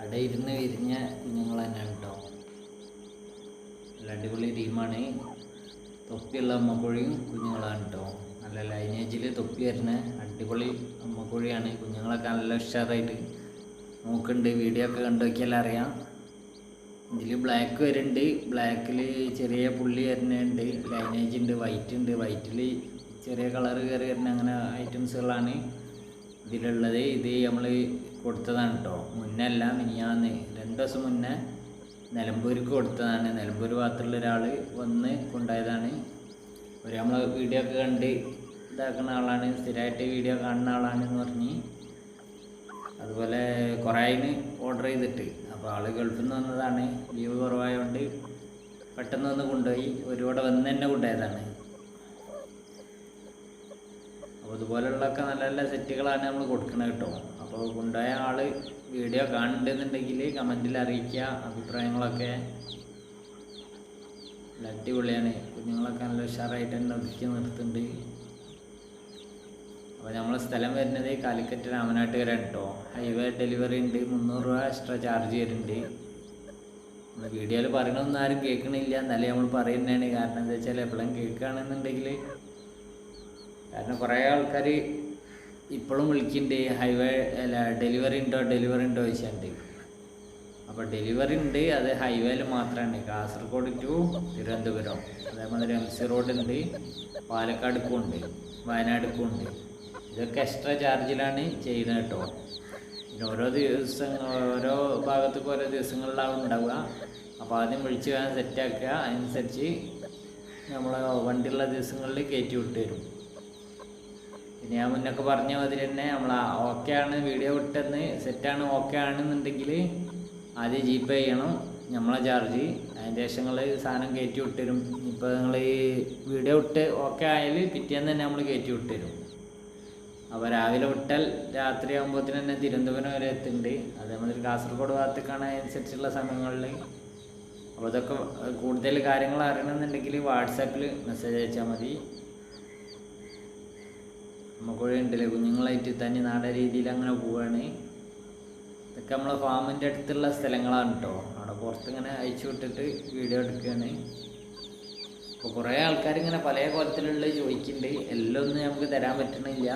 അവിടെ ഇരുന്ന് വിരിഞ്ഞ കുഞ്ഞുങ്ങൾ തന്നെയാണ് കേട്ടോ. നല്ല അടിപൊളി ടീമാണ്. തൊപ്പിയുള്ള അമ്മക്കോഴിയും കുഞ്ഞുങ്ങളാണ് കേട്ടോ. നല്ല ലൈനേജിൽ തൊപ്പി വരുന്ന അടിപൊളി അമ്മക്കോഴിയാണ് കുഞ്ഞുങ്ങളൊക്കെ നല്ല ഉഷാറായിട്ട് നോക്കുന്നുണ്ട്. വീഡിയോ ഒക്കെ കണ്ടു നോക്കിയാൽ അറിയാം. ഇതിൽ ബ്ലാക്ക് വരുന്നുണ്ട്. ബ്ലാക്കിൽ ചെറിയ പുള്ളി വരുന്നുണ്ട്. ലൈനേജ് ഉണ്ട്. വൈറ്റ് ഉണ്ട്. വൈറ്റിൽ ചെറിയ കളർ കയറി വരുന്ന അങ്ങനെ ഐറ്റംസുകളാണ് ഇതിലുള്ളത്. ഇത് നമ്മൾ കൊടുത്തതാണ് കേട്ടോ മുന്നല്ല മിനിയാന്ന്. രണ്ട് ദിവസം മുന്നേ നിലമ്പൂർക്ക് കൊടുത്തതാണ്. നിലമ്പൂർ ഭാഗത്തുള്ള ഒരാൾ വന്ന് കൊണ്ടുപോയതാണ്. ഒരു നമ്മൾ വീഡിയോ ഒക്കെ കണ്ട് ഇതാക്കുന്ന ആളാണ്. സ്ഥിരമായിട്ട് വീഡിയോ കാണുന്ന ആളാണെന്ന് പറഞ്ഞ് അതുപോലെ കുറേ ഓർഡർ ചെയ്തിട്ട്. അപ്പോൾ ആൾ ഗൾഫിൽ നിന്ന് വന്നതാണ്. ലീവ് കുറവായതുകൊണ്ട് പെട്ടെന്ന് വന്ന് കൊണ്ടുപോയി. ഒരുപാട് വന്ന് തന്നെ കൊണ്ടുപോയതാണ്. അപ്പോൾ ഇതുപോലുള്ളതൊക്കെ നല്ല നല്ല സെറ്റുകളാണ് നമ്മൾ കൊടുക്കുന്നത് കേട്ടോ. അപ്പോൾ കൊണ്ടുപോയ ആൾ വീഡിയോ കാണുന്നുണ്ടെന്നുണ്ടെങ്കിൽ കമന്റിൽ അറിയിക്കുക അഭിപ്രായങ്ങളൊക്കെ. നല്ല അടിപൊളിയാണ്. കുഞ്ഞുങ്ങളൊക്കെ നല്ല ഉഷാറായിട്ട് തന്നെ ഒതുക്കി നിർത്തുന്നുണ്ട്. അപ്പോൾ നമ്മൾ സ്ഥലം വരുന്നത് കാലിക്കറ്റ് രാമനാട്ടുകര കേട്ടോ ഹൈവേ ഡെലിവറി ഉണ്ട്. മുന്നൂറ് രൂപ എക്സ്ട്രാ ചാർജ് വരുന്നുണ്ട്. നമ്മൾ വീഡിയോയിൽ പറയണമെന്ന് ആരും കേൾക്കണില്ല. എന്നാലേ നമ്മൾ പറയുന്നതാണ്. കാരണം എന്താ വെച്ചാൽ എപ്പോഴും കേൾക്കുകയാണെന്നുണ്ടെങ്കിൽ കാരണം കുറേ ആൾക്കാർ ഇപ്പോഴും വിളിക്കുന്നുണ്ട് ഹൈവേ അല്ല ഡെലിവറി ഉണ്ടോ ഡെലിവറി ഉണ്ടോ? ചോദിച്ചിട്ടുണ്ട് അപ്പോൾ ഡെലിവറി ഉണ്ട് അത് ഹൈവേയിൽ മാത്രമാണ് കാസർഗോഡ് ടു തിരുവനന്തപുരം. അതേമാതിരി എം സി റോഡ് ഉണ്ട് പാലക്കാടുക്കും ഉണ്ട് വയനാടുക്കും ഉണ്ട്. ഇതൊക്കെ എക്സ്ട്രാ ചാർജിലാണ് ചെയ്യുന്നത് കേട്ടോ. പിന്നെ ഓരോ ദിവസം ഓരോ ഭാഗത്തേക്ക് ഓരോ ദിവസങ്ങളിലാണ് ഉണ്ടാവുക. അപ്പോൾ ആദ്യം വിളിച്ച് വേണം സെറ്റാക്കുക അതിനനുസരിച്ച് നമ്മൾ വണ്ടിയുള്ള ദിവസങ്ങളിൽ കയറ്റി വിട്ട് തരും പിന്നെ ഞാൻ മുന്നൊക്കെ പറഞ്ഞ മാതിരി തന്നെ നമ്മൾ ഓക്കെ ആണ് വീഡിയോ വിട്ടെന്ന് സെറ്റാണ് ഓക്കെ ആണെന്നുണ്ടെങ്കിൽ ആദ്യം ജി പേ ചെയ്യണം നമ്മളെ ചാർജ് അതിന്റെ ശേഷം നിങ്ങൾ സാധനം കയറ്റി വിട്ടുതരും. ഇപ്പോൾ നിങ്ങൾ ഈ വീഡിയോ വിട്ട് ഓക്കെ ആയാൽ പിറ്റേന്ന് തന്നെ നമ്മൾ കയറ്റി വിട്ടുതരും. അപ്പോൾ രാവിലെ വിട്ടാൽ രാത്രി ആകുമ്പോഴത്തേന് തന്നെ തിരുവനന്തപുരം വരെ എത്തുന്നുണ്ട് അതേമാതിരി കാസർഗോഡ് ഭാഗത്തേക്കാണ് അതിനനുസരിച്ചുള്ള സമയങ്ങളിൽ അപ്പോൾ അതൊക്കെ കൂടുതൽ കാര്യങ്ങൾ അറിയണമെന്നുണ്ടെങ്കിൽ വാട്സാപ്പിൽ മെസ്സേജ് അയച്ചാൽ മതി. നമുക്കൊഴി ഉണ്ടല്ലേ കുഞ്ഞുങ്ങളായിട്ട് തന്നെ നാടൻ രീതിയിൽ അങ്ങനെ പോവാണ്. ഇതൊക്കെ നമ്മളെ ഫാമിന്റെ അടുത്തുള്ള സ്ഥലങ്ങളാണ് കേട്ടോ അവിടെ പുറത്തിങ്ങനെ അയച്ചു വിട്ടിട്ട് വീഡിയോ എടുക്കുകയാണ് അപ്പോൾ കുറേ ആൾക്കാർ ഇങ്ങനെ പല കോലത്തിലുള്ള ചോദിക്കുന്നുണ്ട് എല്ലാം ഒന്നും നമുക്ക് തരാൻ പറ്റണില്ല.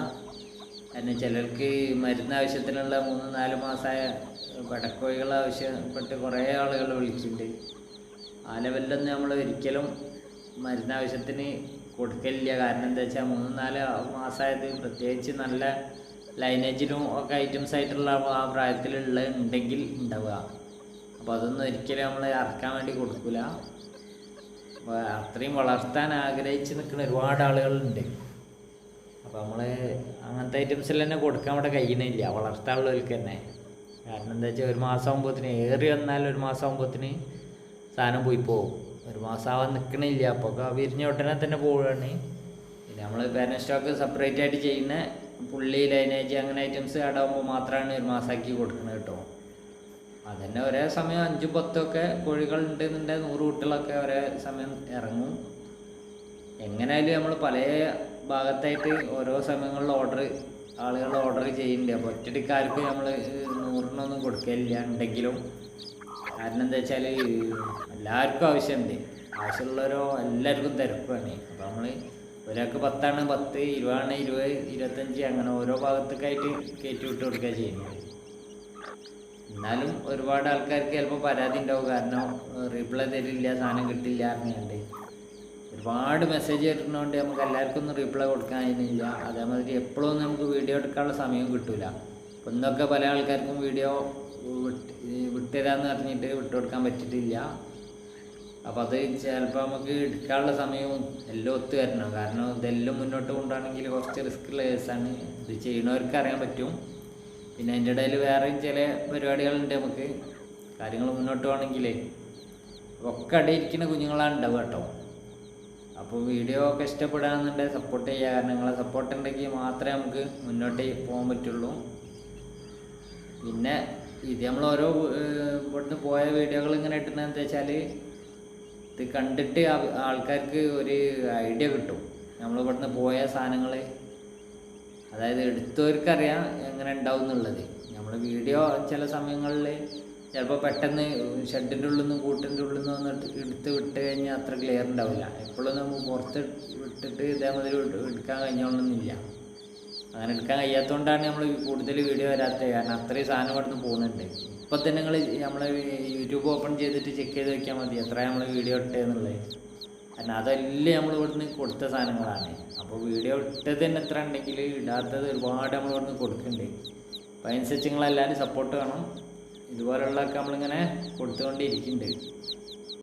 കാരണം ചിലർക്ക് മരുന്ന് ആവശ്യത്തിനുള്ള മൂന്ന് നാല് മാസമായ പടക്കോഴികൾ ആവശ്യപ്പെട്ട് കുറേ ആളുകൾ വിളിച്ചിട്ടുണ്ട് ആ ലെവലിലൊന്നും നമ്മൾ ഒരിക്കലും മരുന്ന് ആവശ്യത്തിന് കൊടുക്കലില്ല. കാരണം എന്താ വെച്ചാൽ മൂന്ന് നാല് മാസമായത് പ്രത്യേകിച്ച് നല്ല ലൈനേജിലും ഒക്കെ ഐറ്റംസ് ആയിട്ടുള്ള ആ പ്രായത്തിലുള്ള ഉണ്ടെങ്കിൽ ഉണ്ടാവുക. അപ്പോൾ അതൊന്നും ഒരിക്കലും നമ്മൾ ഇറക്കാൻ വേണ്ടി കൊടുക്കില്ല അപ്പോൾ അത്രയും വളർത്താൻ ആഗ്രഹിച്ച് നിൽക്കുന്ന ഒരുപാട് ആളുകളുണ്ട്. അപ്പോൾ നമ്മൾ അങ്ങനത്തെ ഐറ്റംസിൽ തന്നെ കൊടുക്കാൻ ഇവിടെ കഴിയണില്ല വളർത്താനുള്ളവർക്ക് തന്നെ. കാരണം എന്താ വെച്ചാൽ ഒരു മാസം ആകുമ്പോഴത്തിന് ഏറി വന്നാൽ ഒരു മാസം ആകുമ്പോഴത്തിന് സാധനം പോയി പോകും ഒരു മാസം ആവാൻ നിൽക്കണില്ല അപ്പോൾ വിരിഞ്ഞ ഉടനെ തന്നെ പോവുകയാണ് പിന്നെ നമ്മൾ പാരൻ സ്റ്റോക്ക് സെപ്പറേറ്റ് ആയിട്ട് ചെയ്യുന്ന പുള്ളി ലൈനേജ് അങ്ങനെ ഐറ്റംസ് ആടാകുമ്പോൾ മാത്രമാണ് ഒരു മാസമാക്കി കൊടുക്കുന്നത് കേട്ടോ അതന്നെ ഒരേ സമയം അഞ്ചും പത്തൊക്കെ കോഴികൾ ഉണ്ടെന്നുണ്ടെങ്കിൽ നൂറ് കുട്ടികളൊക്കെ ഒരേ സമയം ഇറങ്ങും. എങ്ങനെയായാലും നമ്മൾ പല ഭാഗത്തായിട്ട് ഓരോ സമയങ്ങളിൽ ഓർഡർ ആളുകൾ ഓർഡർ ചെയ്യുന്നുണ്ട്. അപ്പോൾ ഒറ്റടിക്കാർക്ക് നമ്മൾ നൂറിനൊന്നും കൊടുക്കലില്ല. ഉണ്ടെങ്കിലും കാരണം എന്താ വെച്ചാൽ എല്ലാവർക്കും ആവശ്യമുണ്ട്. ആവശ്യമുള്ളവരോ എല്ലാവർക്കും തിരക്കുമാണ് അപ്പോൾ നമ്മൾ ഒരാൾക്ക് പത്താണ് പത്ത് ഇരുപതാണ് ഇരുപത് ഇരുപത്തഞ്ച് അങ്ങനെ ഓരോ ഭാഗത്തേക്കായിട്ട് കയറ്റി വിട്ട് കൊടുക്കുക ചെയ്യുന്നത്. എന്നാലും ഒരുപാട് ആൾക്കാർക്ക് ചിലപ്പോൾ പരാതി ഉണ്ടാവും. കാരണം റീപ്ലൈ തരില്ല സാധനം കിട്ടില്ല അറിഞ്ഞുകൊണ്ട് ഒരുപാട് മെസ്സേജ് കിട്ടുന്നതുകൊണ്ട് നമുക്ക് എല്ലാവർക്കും ഒന്നും റീപ്ലൈ കൊടുക്കാൻ കഴിയുന്നില്ല. അതേമാതിരി എപ്പോഴും നമുക്ക് വീഡിയോ എടുക്കാനുള്ള സമയം കിട്ടില്ല ഇന്നൊക്കെ പല ആൾക്കാർക്കും വീഡിയോ വിട്ട് പറഞ്ഞിട്ട് പറഞ്ഞിട്ട് വിട്ടുകൊടുക്കാൻ പറ്റിയിട്ടില്ല. അപ്പോൾ അത് ചിലപ്പോൾ നമുക്ക് എടുക്കാനുള്ള സമയവും എല്ലാം ഒത്തു വരണം. കാരണം ഇതെല്ലാം മുന്നോട്ട് കൊണ്ടുപോകണമെങ്കിൽ കുറച്ച് റിസ്ക് ഉള്ള കേസാണ് ഇത് ചെയ്യണവർക്ക് അറിയാൻ പറ്റും. പിന്നെ അതിന്റെ ഇടയിൽ വേറെയും ചില പരിപാടികളുണ്ട് നമുക്ക്. കാര്യങ്ങൾ മുന്നോട്ട് പോകണമെങ്കിലേ ഒക്കെ അടയിരിക്കുന്ന കുഞ്ഞുങ്ങളാണ് ഉണ്ടാവുക കേട്ടോ. അപ്പോൾ വീഡിയോ ഒക്കെ ഇഷ്ടപ്പെടുകയാണെന്നുണ്ടെങ്കിൽ സപ്പോർട്ട് ചെയ്യുക. കാരണം നിങ്ങളെ സപ്പോർട്ട് ഉണ്ടെങ്കിൽ മാത്രമേ നമുക്ക് മുന്നോട്ട് പോകാൻ പറ്റുള്ളൂ. പിന്നെ ഇത് നമ്മൾ ഓരോ ഇവിടുന്ന് പോയ വീഡിയോകൾ ഇങ്ങനെ ഇട്ടുന്നത് എന്താ വെച്ചാൽ ഇത് കണ്ടിട്ട് ആൾക്കാർക്ക് ഒരു ഐഡിയ കിട്ടും. നമ്മൾ ഇവിടുന്ന് പോയ സാധനങ്ങൾ അതായത് എടുത്തവർക്കറിയാം എങ്ങനെ ഉണ്ടാവും എന്നുള്ളത്. നമ്മൾ വീഡിയോ ചില സമയങ്ങളിൽ ചിലപ്പോൾ പെട്ടെന്ന് ഷെഡിന്റെ ഉള്ളിൽ നിന്ന് കൂട്ടിന്റെ ഉള്ളിൽ നിന്ന് എടുത്ത് വിട്ട് കഴിഞ്ഞാൽ അത്ര ക്ലിയർ ഉണ്ടാവില്ല. എപ്പോഴും നമ്മൾ പുറത്ത് വിട്ടിട്ട് ഇതേമാതിരി എടു- എടുക്കാൻ കഴിഞ്ഞോളണമെന്നില്ല. അങ്ങനെ എടുക്കാൻ കഴിയാത്തതുകൊണ്ടാണ് നമ്മൾ കൂടുതൽ വീഡിയോ വരാത്തത് കാരണം അത്രയും സാധനം ഇവിടുന്ന് പോകുന്നുണ്ട്. ഇപ്പം തന്നെ നിങ്ങൾ നമ്മൾ യൂട്യൂബ് ഓപ്പൺ ചെയ്തിട്ട് ചെക്ക് ചെയ്ത് വെക്കാൻ മതി. എത്ര നമ്മൾ വീഡിയോ ഇട്ടതെന്നുള്ളത് കാരണം അതെല്ലാം നമ്മൾ ഇവിടുന്ന് കൊടുത്ത സാധനങ്ങളാണ്. അപ്പോൾ വീഡിയോ ഇട്ടത് തന്നെ എത്ര ഉണ്ടെങ്കിൽ ഇടാത്തത് ഒരുപാട് നമ്മൾ ഇവിടുന്ന് കൊടുക്കുന്നുണ്ട്. അപ്പം അതിനനുസരിച്ച് നിങ്ങളെല്ലാവരും സപ്പോർട്ട് വേണം. ഇതുപോലുള്ളതൊക്കെ നമ്മളിങ്ങനെ കൊടുത്തുകൊണ്ടിരിക്കുന്നുണ്ട്.